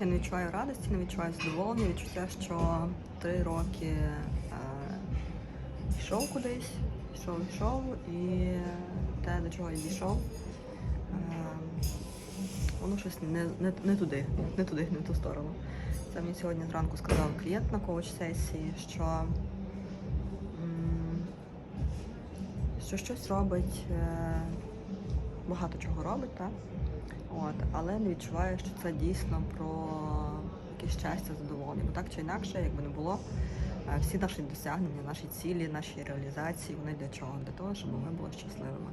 Я не відчуваю радості, не відчуваю задоволення, відчуття, що три роки е, йшов кудись, йшов, йшов, і те, до чого я дійшов, е, воно щось не, не, не туди, не туди, не в ту сторону. Це мені сьогодні зранку сказав клієнт на коуч-сесії, що, що щось робить, е, багато чого робить, так? От, але не відчуваю, що це дійсно про якесь щастя, задоволення. Бо так чи інакше, якби не було, е, всі наші досягнення, наші цілі, наші реалізації, вони для чого? Для того, щоб ми були щасливими.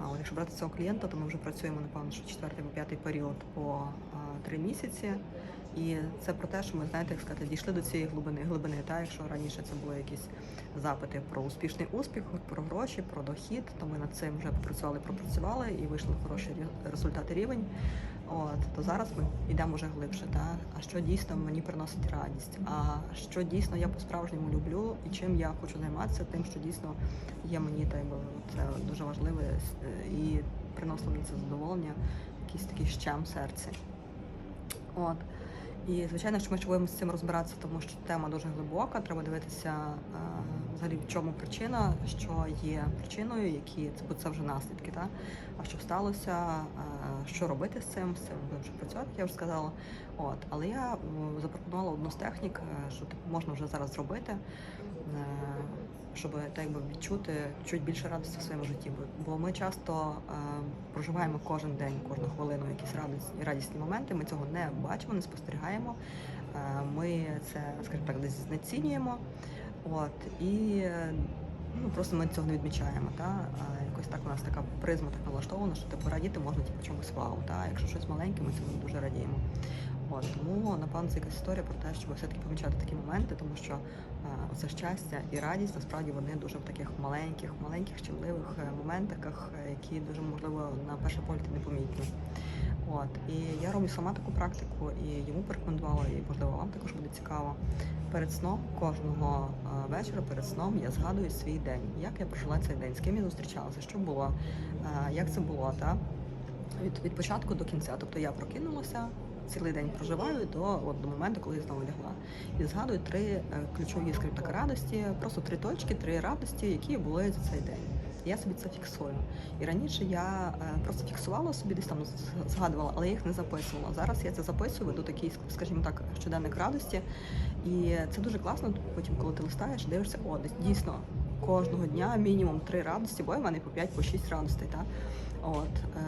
А якщо брати цього клієнта, то ми вже працюємо, напевно, що четвертий або п'ятий період по три місяці. І це про те, що ми знаєте, як сказати, дійшли до цієї глибини, глибини. Та якщо раніше це були якісь запити про успішний успіх, про гроші, про дохід, то ми над цим вже попрацювали, пропрацювали і вийшли в хороший рі- результат і рівень. От то зараз ми йдемо вже глибше. Та а що дійсно мені приносить радість? А що дійсно я по-справжньому люблю і чим я хочу займатися, тим, що дійсно є мені та це дуже важливе е, і приносило мені це задоволення, якийсь такий щем серці. От. І звичайно, що ми будемо з цим розбиратися, тому що тема дуже глибока. Треба дивитися е, взагалі в чому причина, що є причиною, які це, бо це вже наслідки, та? а що сталося, е, що робити з цим, з цим будемо вже працювати, я вже сказала. От. Але я запропонувала одну з технік, е, що типу, можна вже зараз зробити. Е, Щоб так якби відчути чуть більше радості в своєму житті, Бо- ми часто е, проживаємо кожен день, кожну хвилину якісь радісні, радісні моменти. Ми цього не бачимо, не спостерігаємо. Е, ми це, скажімо так, десь знецінюємо. От і е, ну просто ми цього не відмічаємо. Та а якось так у нас така призма так налаштована, що типу радіти можна тільки чомусь вау. Та якщо щось маленьке, ми цьому дуже радіємо. От тому напевно це якась історія про те, щоб все-таки помічати такі моменти, тому що це щастя і радість насправді вони дуже в таких маленьких, маленьких чимливих е, моментиках, е, які дуже можливо на перший погляд непомітні. От. І я роблю сама таку практику, і йому порекомендувала, і можливо вам також буде цікаво. Перед сном кожного е, вечора, перед сном я згадую свій день, як я прожила цей день, з ким я зустрічалася, що було, як це було, та? Від, від початку до кінця. Тобто я прокинулася, цілий день проживаю до, от, до моменту, коли я знову лягла. І згадую три е, ключові скажімо радості, просто три точки, три радості, які були за цей день. Я собі це фіксую. І раніше я е, просто фіксувала собі десь там згадувала, але я їх не записувала. Зараз я це записую, веду такий, скажімо так, щоденник радості. І це дуже класно. Потім, коли ти листаєш, дивишся, о, десь дійсно кожного дня мінімум три радості, бо в мене по 5 по 6 радостей. Та? От е,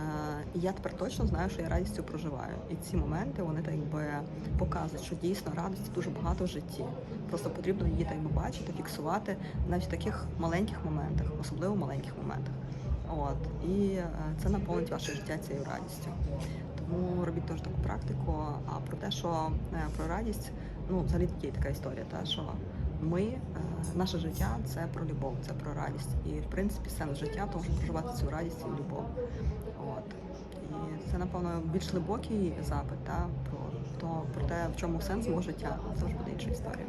я тепер точно знаю, що я радістю проживаю. І ці моменти вони так якби показують, що дійсно радості дуже багато в житті. Просто потрібно її так якби бачити, фіксувати навіть в таких маленьких моментах, особливо в маленьких моментах. От і е, це наповнить ваше життя цією радістю. Тому робіть теж таку практику. А про те, що е, про радість, ну взагалі є така історія, та що ми, е, наше життя це про любов, це про радість. І в принципі сенс життя тому що проживати цю радість і любов. От і це напевно більш глибокий запит та про то про те, в чому сенс мого життя. Це вже буде інша історія.